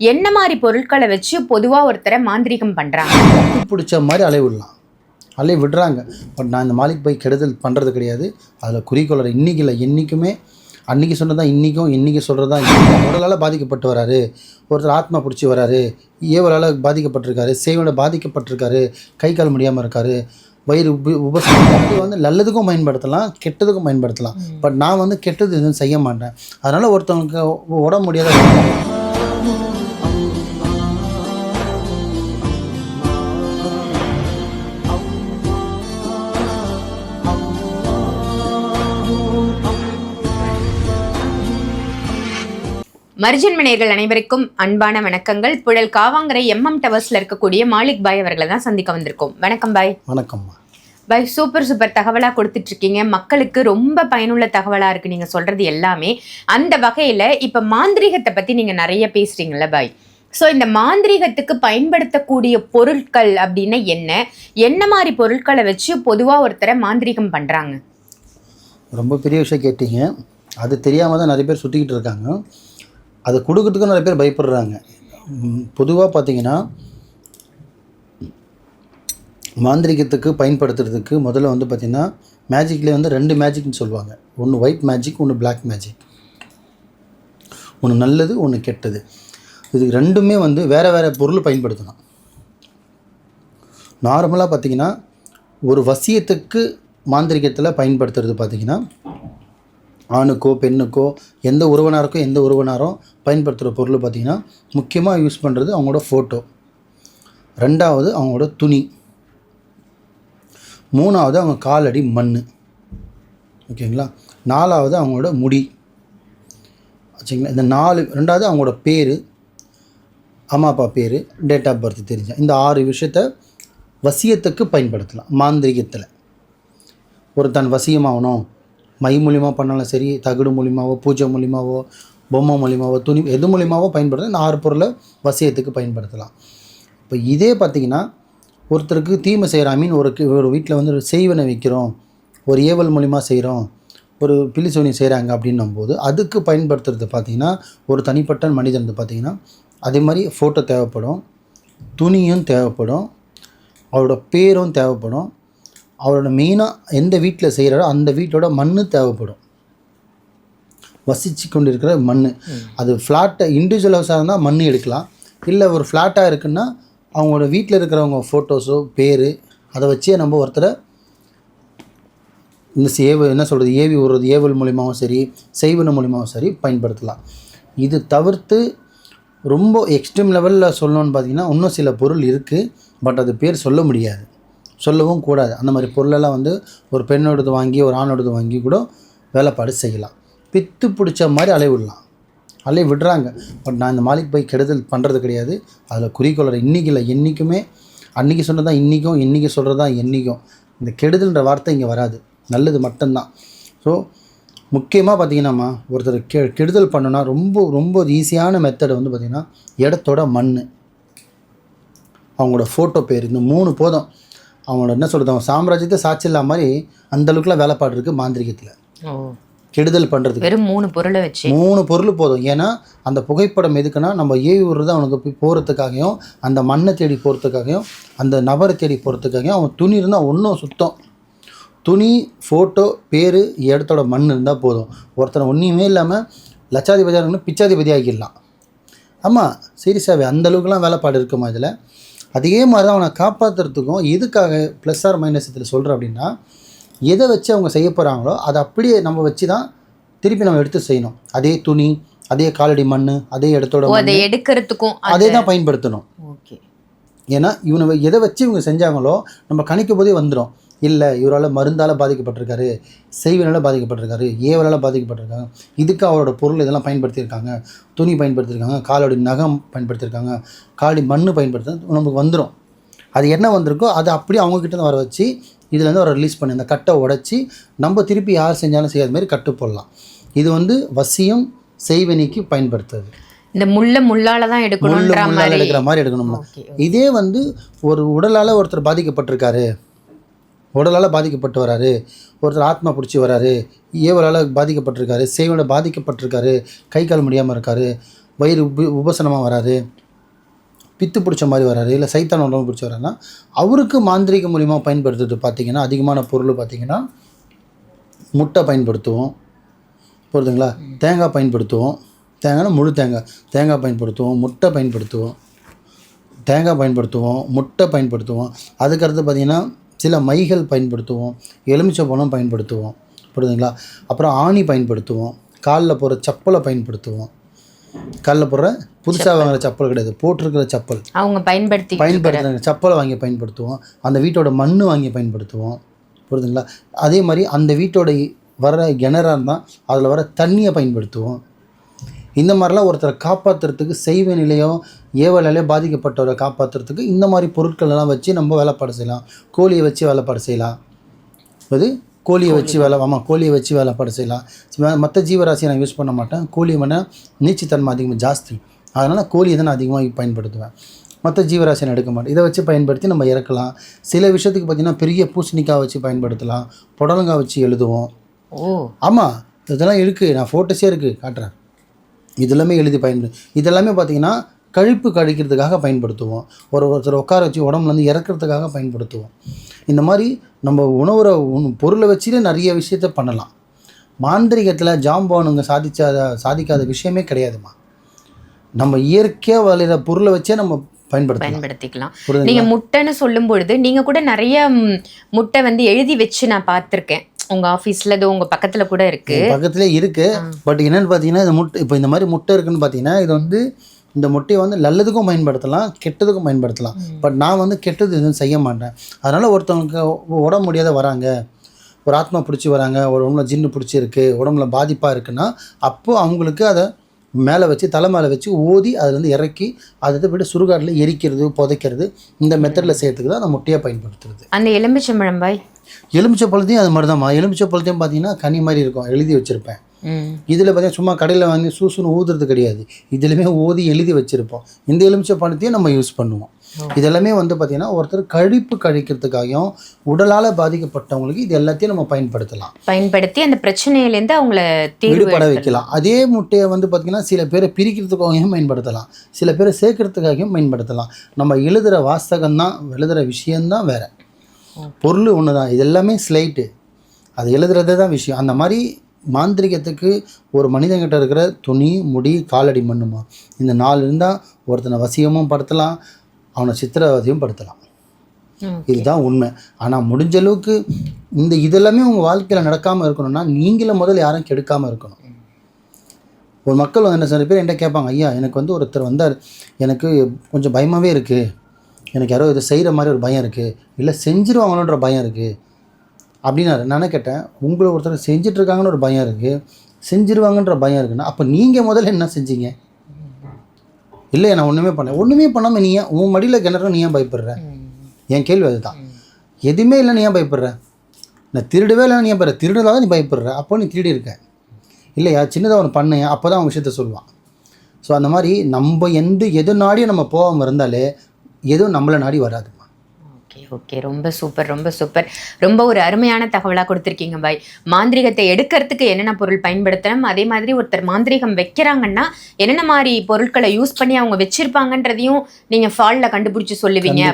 என்ன மாதிரி பொருட்களை வச்சு பொதுவா ஒருத்தரை மாந்திரீகம் பண்றாங்க? தூக்கி பிடிச்ச மாதிரி அலை விடலாம். அலை விடுறாங்க. பட் நான் இந்த மாலிக் போய் கெடுதல் பண்ணுறது கிடையாது. அதில் குறிக்கோளர் இன்றைக்கி இல்லை. என்றைக்குமே அன்றைக்கி சொன்னதா இன்றைக்கும் இன்றைக்கி சொல்கிறது தான் உடலால் பாதிக்கப்பட்டு வராரு. ஒருத்தர் ஆத்மா பிடிச்சி வராரு. ஏவலால் பாதிக்கப்பட்டிருக்காரு. சேவனை பாதிக்கப்பட்டிருக்காரு. கை கால் முடியாமல் இருக்காரு. வயிறு உப உபசம் வந்து நல்லதுக்கும் பயன்படுத்தலாம் கெட்டதுக்கும் பயன்படுத்தலாம். பட் நான் வந்து கெட்டது எதுவும் செய்ய மாட்டேன். அதனால் ஒருத்தவங்களுக்கு உடம்பு முடியாத மர்ஜன் மணியர்கள் அனைவருக்கும் அன்பான வணக்கங்கள். புழல் காவாங்கரை எம்எம் டவர்ஸ்ல இருக்கக்கூடிய மாலிக் பாய் அவர்களை தான் சந்திக்க வந்திருக்கோம். வணக்கம் பாய். வணக்கம்மா. பாய் சூப்பர் சூப்பர் தகவலா கொடுத்துட்டு இருக்கீங்க மக்களுக்கு ரொம்ப பயனுள்ள தகவலா இருக்கு நீங்க சொல்றது எல்லாமே. அந்த வகையில இப்ப மாந்திரீகத்தை பத்தி நீங்க நிறைய பேசுறீங்கல்ல பாய். ஸோ இந்த மாந்திரீகத்துக்கு பயன்படுத்தக்கூடிய பொருட்கள் அப்படின்னா என்ன? என்ன மாதிரி பொருட்களை வச்சு பொதுவா ஒருத்தரை மாந்திரீகம் பண்றாங்க? ரொம்ப பெரிய விஷயம் கேட்டீங்க. அது தெரியாமல் தான் நிறைய பேர் சுற்றிக்கிட்டு இருக்காங்க. அதை கொடுக்கறதுக்கு நிறைய பேர் பயப்படுறாங்க. பொதுவாக பார்த்தீங்கன்னா மாந்திரிகத்துக்கு பயன்படுத்துறதுக்கு முதல்ல வந்து பார்த்திங்கன்னா மேஜிக்கில் வந்து ரெண்டு மேஜிக்னு சொல்லுவாங்க. ஒன்று ஒயிட் மேஜிக் ஒன்று பிளாக் மேஜிக் ஒன்று நல்லது ஒன்று கெட்டது. இதுக்கு ரெண்டுமே வந்து வேறு வேறு பொருள் பயன்படுத்தணும் நார்மலாக பார்த்தீங்கன்னா ஒரு வசியத்துக்கு மாந்திரிகத்தில் பயன்படுத்துறது பார்த்தீங்கன்னா ஆணுக்கோ பெண்ணுக்கோ எந்த உறவினருக்கோ எந்த உறவினரும் பயன்படுத்துகிற பொருள் பார்த்திங்கன்னா முக்கியமாக யூஸ் பண்ணுறது அவங்களோட ஃபோட்டோ ரெண்டாவது அவங்களோட துணி. மூணாவது அவங்க காலடி மண். ஓகேங்களா? நாலாவது அவங்களோட முடி. வச்சுங்களா இந்த நாலு ரெண்டாவது அவங்களோட பேர். அம்மா அப்பா பேர் டேட் ஆஃப் பர்த் தெரிஞ்ச. இந்த ஆறு விஷயத்த வசியத்துக்கு பயன்படுத்தலாம். மாந்திரிகத்தில். ஒரு வசியமாகணும். மை மூலியமாக பண்ணாலும் சரி தகுடு மூலியமாவோ பூஜை மூலிமாவோ பொம்மை மூலியமாவோ துணி எது மூலிமாவோ பயன்படுத்த இந்த ஆறு பொருளை வசியத்துக்கு பயன்படுத்தலாம். இப்போ இதே பார்த்திங்கன்னா ஒருத்தருக்கு தீமை செய்கிற ஐ மீன் ஒரு ஒரு வீட்டில் வந்து ஒரு செய்வனை வைக்கிறோம். ஒரு ஏவல் மூலிமா செய்கிறோம் ஒரு பிலிசோனி செய்கிறாங்க அப்படின்னும் போது அதுக்கு பயன்படுத்துறது பார்த்திங்கன்னா ஒரு தனிப்பட்ட மனிதன் வந்து பார்த்திங்கன்னா அதே மாதிரி ஃபோட்டோ தேவைப்படும். துணியும் தேவைப்படும். அவரோட பேரும் தேவைப்படும். அவரோட மெயினாக எந்த வீட்டில் செய்கிறாரோ அந்த வீட்டோட மண் தேவைப்படும். வசித்து கொண்டு இருக்கிற மண் அது ஃப்ளாட்டை இண்டிவிஜுவல் ஹவுஸாக இருந்தால் மண் எடுக்கலாம். இல்லை ஒரு ஃப்ளாட்டாக இருக்குன்னா அவங்களோட வீட்டில் இருக்கிறவங்க ஃபோட்டோஸோ பேர் அதை வச்சே நம்ம ஒருத்தரை இந்த ஏவ என்ன சொல்கிறது ஏவி விடுறது ஏவல் மூலியமாகவும் சரி செய்வன மூலியமாகவும் சரி பயன்படுத்தலாம். இது தவிர்த்து ரொம்ப எக்ஸ்ட்ரீம் லெவலில் சொல்லணும்னு பார்த்தீங்கன்னா இன்னும் சில பொருள் இருக்குது பட் அது பேர் சொல்ல முடியாது. சொல்லவும் கூடாது. அந்த மாதிரி பொருளெல்லாம் வந்து ஒரு பெண்ணோடது வாங்கி ஒரு ஆணோடது வாங்கி கூட வேலைப்பாடு செய்யலாம். பித்து பிடிச்ச மாதிரி அலை விடலாம். அலை விடுறாங்க. பட் நான் இந்த மாலிக் போய் கெடுதல் பண்ணுறது கிடையாது. அதில் குறிக்கோளர் இன்றைக்கி இல்லை என்றைக்குமே அன்றைக்கி சொன்னதா இன்றைக்கும் இன்றைக்கி சொல்கிறது தான் என்றைக்கும் இந்த கெடுதல்ன்ற வார்த்தை இங்கே வராது. நல்லது மட்டும்தான். ஸோ முக்கியமாக பார்த்தீங்கன்னாம்மா ஒருத்தர் கெ கெடுதல் பண்ணுனா ரொம்ப ரொம்ப ஈஸியான மெத்தடு வந்து பார்த்திங்கன்னா இடத்தோட மண் அவங்களோட ஃபோட்டோ பேர் இந்த மூணு போதும். அவங்களோட என்ன சொல்கிறது அவங்க சாம்ராஜ்யத்தை சாட்சி இல்லாத மாதிரி அந்த அளவுக்குலாம் வேலைப்பாடு இருக்குது மாந்திரிகத்தில். கெடுதல் பண்ணுறதுக்கு வெறும் மூணு பொருளை வச்சு. மூணு பொருள் போதும். ஏன்னா அந்த புகைப்படம் எதுக்குன்னா நம்ம ஏவி விடுறது அவனுக்கு போய் போகிறதுக்காகவும் அந்த மண்ணை தேடி போகிறதுக்காகவும் அந்த நபரை தேடி போகிறதுக்காகவும் அவன் துணி இருந்தால் ஒன்றும் சுத்தம். துணி ஃபோட்டோ பேர் இடத்தோட மண் இருந்தால் போதும். ஒருத்தனை ஒன்றுமே இல்லாமல் லட்சாதிபதியாக இருக்கணும் பிச்சாதிபதி ஆக்கிடலாம் ஆமாம் சீரியஸாகவே அந்த அளவுக்குலாம் வேலைப்பாடு இருக்குமா இதில்? அதே மாதிரி தான் அவனை காப்பாற்றுறதுக்கும் எதுக்காக ப்ளஸ் ஆர் மைனஸ் இதில் சொல்கிறேன் அப்படின்னா எதை வச்சு அவங்க செய்ய போகிறாங்களோ அதை அப்படியே நம்ம வச்சு தான் திருப்பி நம்ம எடுத்து செய்யணும். அதே துணி அதே காலடி மண் அதே இடத்தோட அதை எடுக்கிறதுக்கும் அதே தான் பயன்படுத்தணும். ஓகே. ஏன்னா இவனை எதை வச்சு இவங்க செஞ்சாங்களோ நம்ம கணிக்கும் போதே வந்துடும் இல்லை இவரால் மருந்தால் பாதிக்கப்பட்டிருக்காரு செய்வனால் பாதிக்கப்பட்டிருக்காரு ஏவலால் பாதிக்கப்பட்டிருக்காங்க. இதுக்கு அவரோட பொருள் இதெல்லாம் பயன்படுத்தியிருக்காங்க. துணி பயன்படுத்தியிருக்காங்க காலோட நகம் பயன்படுத்தியிருக்காங்க காலடி மண் பயன்படுத்த நமக்கு வந்துடும் அது என்ன வந்திருக்கோ அதை அப்படியே அவங்கக்கிட்ட வர வச்சு இதுலேருந்து அவரை ரிலீஸ் பண்ணி அந்த கட்டை உடச்சி நம்ம திருப்பி யார் செஞ்சாலும் செய்யாத மாதிரி கட்டு போடலாம். இது வந்து வசியம் செய்வனிக்கு பயன்படுத்துறது இந்த முள்ள முள்ளால தான் முள்ளு எடுக்கணும்ன்ற முள்ளால் மாதிரி. எடுக்கிற மாதிரி எடுக்கணும்னா ஓகே. இதே வந்து ஒரு உடலால் ஒருத்தர் பாதிக்கப்பட்டிருக்காரு உடலால் பாதிக்கப்பட்டு வராரு. ஒருத்தர் ஆத்மா பிடிச்சி வராரு. ஏவலால் பாதிக்கப்பட்டிருக்காரு. சேவனை பாதிக்கப்பட்டிருக்காரு. கை கால் முடியாமல் இருக்காரு. வயிறு உப உபசனமாக வராரு. பித்து பிடிச்ச மாதிரி வராரு. இல்லை சைத்தான உடம்பு பிடிச்ச வராருன்னா அவருக்கு மாந்திரீக மூலிமா பயன்படுத்துறது பார்த்தீங்கன்னா அதிகமான பொருள் பார்த்திங்கன்னா முட்டை பயன்படுத்துவோம். புரியுதுங்களா? தேங்காய் பயன்படுத்துவோம். தேங்காய்னா முழு தேங்காய். தேங்காய் பயன்படுத்துவோம். முட்டை பயன்படுத்துவோம். தேங்காய் பயன்படுத்துவோம். முட்டை பயன்படுத்துவோம். அதுக்கடுத்து பார்த்திங்கன்னா சில மைகள் பயன்படுத்துவோம் எலுமிச்சை பழம் பயன்படுத்துவோம் புரியுதுங்களா? அப்புறம் ஆணி பயன்படுத்துவோம் காலில் போகிற செப்பலை பயன்படுத்துவோம். காலில் போடுற புதுசாக வாங்குற செப்பல் கிடையாது போட்டிருக்கிற செப்பல். அவங்க பயன்படுத்தி பயன்படுத்துகிற செப்பலை வாங்கி பயன்படுத்துவோம் அந்த வீட்டோட மண் வாங்கி பயன்படுத்துவோம் புரியுதுங்களா? அதே மாதிரி அந்த வீட்டோட வர கிணறா இருந்தால் அதில் வர தண்ணியை பயன்படுத்துவோம். இந்த மாதிரிலாம் ஒருத்தரை காப்பாற்றுறதுக்கு செய்வ நிலையோ ஏவலாலே பாதிக்கப்பட்டவரை காப்பாற்றுறதுக்கு இந்த மாதிரி பொருட்கள் எல்லாம் வச்சு நம்ம வேலைப்பாடு செய்யலாம். கோழியை வச்சு வேலைப்பாடு செய்யலாம். அது கோழியை வச்சு வேலை ஆமாம் கோழியை வச்சு வேலைப்பாடு செய்யலாம். மற்ற ஜீவராசியை நான் யூஸ் பண்ண மாட்டேன். கோழி வேணால் நீச்சத்தன்மை அதிகமாக ஜாஸ்தி. அதனால் கோழியை தான் நான் அதிகமாக பயன்படுத்துவேன். மற்ற ஜீவராசியை நான் எடுக்க மாட்டேன். இதை வச்சு பயன்படுத்தி நம்ம இறக்கலாம். சில விஷயத்துக்கு பார்த்திங்கன்னா பெரிய பூசணிக்காய் வச்சு பயன்படுத்தலாம். புடலங்காய் வச்சு எழுதுவோம். ஓ. ஆமாம் இதெல்லாம் இருக்குது நான் ஃபோட்டோஸே இருக்குது காட்டுறேன். இதெல்லாமே எழுதி பயன்படு இதெல்லாமே பார்த்தீங்கன்னா கழிப்பு கழிக்கிறதுக்காக பயன்படுத்துவோம். ஒரு ஒருத்தர் உட்கார வச்சு உடம்புலேருந்து இறக்கிறதுக்காக பயன்படுத்துவோம். இந்த மாதிரி நம்ம உணவுற உண் பொருளை வச்சுட்டு நிறைய விஷயத்த பண்ணலாம். மாந்திரிகத்தில் ஜாம்பானுங்க சாதிச்சாத சாதிக்காத விஷயமே கிடையாதுமா நம்ம இயற்கையாக வளர பொருளை வச்சே நம்ம பயன்படுத்திக்கலாம்? நீங்க முட்டைன்னு சொல்லும் பொழுது நீங்க கூட நிறைய முட்டை வந்து எழுதி வச்சு நான் பார்த்திருக்கேன். உங்க ஆபீஸ்ல இது உங்க பக்கத்துல கூட இருக்கு. பக்கத்துலேயே இருக்குது பட் என்னென்னு பார்த்தீங்கன்னா இந்த முட்டை இப்போ இந்த மாதிரி முட்டை இருக்குன்னு பார்த்தீங்கன்னா இது வந்து இந்த முட்டையை வந்து நல்லதுக்கும் பயன்படுத்தலாம் கெட்டதுக்கும் பயன்படுத்தலாம். பட் நான் வந்து கெட்டது எதுவும் செய்ய மாட்டேன். அதனால் ஒருத்தவங்களுக்கு உடம்பு முடியாத வராங்க. ஒரு ஆத்மா பிடிச்சி வராங்க. ஒரு உடம்புல ஜின்னு பிடிச்சிருக்கு. உடம்புல பாதிப்பாக இருக்குன்னா அப்போ அவங்களுக்கு அதை மேலே வச்சு தலை மேலே வச்சு ஊதி அதுலேருந்து இறக்கி அதை போய்ட்டு சுடுகாட்டில் எரிக்கிறது புதைக்கிறது இந்த மெத்தடில் செய்யறதுக்கு தான் அந்த முட்டையை பயன்படுத்துறது. அந்த எலும்பிச்சம்பழம் பாய். எலுமிச்சை பழத்தையும் அது மாதிரி தான்மா எலுமிச்சை பழத்தையும் பார்த்தீங்கன்னா கனி மாதிரி இருக்கும். எழுதி வச்சுருப்பேன். இதில் பார்த்தீங்கன்னா சும்மா கடையில் வாங்கி சூசுன்னு ஊதுறது கிடையாது. இதுலையுமே ஊதி எழுதி வச்சுருப்போம். இந்த எலுமிச்சை பழத்தையும் நம்ம யூஸ் பண்ணுவோம். இதெல்லாமே வந்து பார்த்திங்கன்னா ஒருத்தர் கழிப்பு கழிக்கிறதுக்காகவும் உடலால் பாதிக்கப்பட்டவங்களுக்கு இது எல்லாத்தையும் நம்ம பயன்படுத்தலாம். பயன்படுத்தி அந்த பிரச்சனையிலேருந்து அவங்கள விடுபட. வைக்கலாம். அதே முட்டையை வந்து பார்த்திங்கன்னா சில பேரை பிரிக்கிறதுக்காகவும் பயன்படுத்தலாம். சில பேரை சேர்க்கறதுக்காகவும் பயன்படுத்தலாம். நம்ம எழுதுகிற வாசகம் தான் எழுதுகிற விஷயம்தான் வேறு. பொருள் ஒன்று தான் இது எல்லாமே ஸ்லைட்டு. அது எழுதுறதே தான் விஷயம். அந்த மாதிரி மாந்திரிகத்துக்கு ஒரு மனிதன்கிட்ட இருக்கிற துணி முடி காலடி மண்ணுமா? இந்த நாலு இருந்தால் ஒருத்தனை வசியமும் படுத்தலாம். அவனை சித்திரவதையும் படுத்தலாம். இதுதான் உண்மை. ஆனால் முடிஞ்ச அளவுக்கு இந்த இதெல்லாமே உங்கள் வாழ்க்கையில் நடக்காமல் இருக்கணும்னா நீங்களும் முதல்ல யாரும் கெடுக்காமல் இருக்கணும். ஒரு மக்கள் வந்து என்ன சில பேர் என்கிட்ட கேட்பாங்க ஐயா எனக்கு வந்து ஒருத்தர் வந்தார். எனக்கு கொஞ்சம் பயமாகவே இருக்குது எனக்கு யாரோ இதை செய்கிற மாதிரி ஒரு பயம் இருக்குது இல்லை செஞ்சிருவாங்களோன்ற பயம் இருக்குது அப்படின்னாரு. நான் என்ன கேட்டேன் உங்களை ஒருத்தர் செஞ்சுட்டு இருக்காங்கன்னு ஒரு பயம் இருக்குது செஞ்சிருவாங்கன்ற பயம் இருக்குன்னா அப்போ நீங்கள் முதல்ல என்ன செஞ்சீங்க? இல்லை நான் ஒன்றுமே பண்ணேன் ஒன்றுமே பண்ணாமல் நீ ஏன் உன் மடியில் கிணறு நீ ஏன் பயப்படுற? என் கேள்வி அதுதான். எதுவுமே இல்லை நீ ஏன் பயப்படுற? நான் திருடவே இல்லை நீ ஏன் பயப்படுற? நீ பயப்படுற? அப்போ நீ திருடி இருக்க. இல்லையா சின்னதாக ஒன்று பண்ணு அப்போ தான் அவன் விஷயத்த சொல்லுவான். ஸோ அந்த மாதிரி நம்ம எந்த எது நாடியும் நம்ம போகாமல் இருந்தாலே எதுவும் நம்மளை நாடி வராதுமா ஓகே ஓகே ரொம்ப சூப்பர் ரொம்ப சூப்பர். ரொம்ப ஒரு அருமையான தகவலாக கொடுத்துருக்கீங்க பாய். மாந்திரிகத்தை எடுக்கிறதுக்கு என்னென்ன பொருள் பயன்படுத்தணும்? அதே மாதிரி ஒருத்தர் மாந்திரிகம் வைக்கிறாங்கன்னா என்னென்ன மாதிரி பொருட்களை யூஸ் பண்ணி அவங்க வச்சிருப்பாங்கன்றதையும் நீங்கள் ஃபாலில் கண்டுபிடிச்சி சொல்லுவீங்க.